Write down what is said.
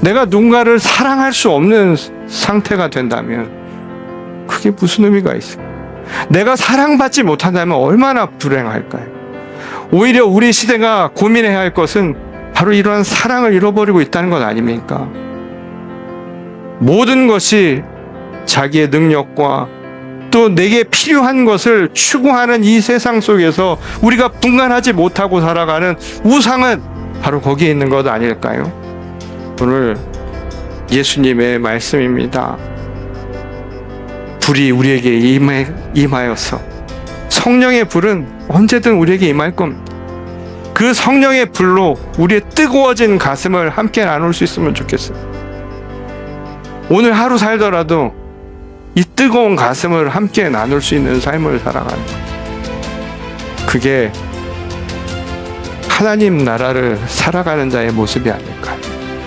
내가 누군가를 사랑할 수 없는 상태가 된다면 그게 무슨 의미가 있을까? 내가 사랑받지 못한다면 얼마나 불행할까요? 오히려 우리 시대가 고민해야 할 것은 바로 이러한 사랑을 잃어버리고 있다는 것 아닙니까? 모든 것이 자기의 능력과 또 내게 필요한 것을 추구하는 이 세상 속에서 우리가 분간하지 못하고 살아가는 우상은 바로 거기에 있는 것 아닐까요? 오늘 예수님의 말씀입니다. 불이 우리에게 임하, 임하여서 성령의 불은 언제든 우리에게 임할 겁니다. 그 성령의 불로 우리의 뜨거워진 가슴을 함께 나눌 수 있으면 좋겠어요. 오늘 하루 살더라도 이 뜨거운 가슴을 함께 나눌 수 있는 삶을 살아가는 것. 그게 하나님 나라를 살아가는 자의 모습이 아닐까요?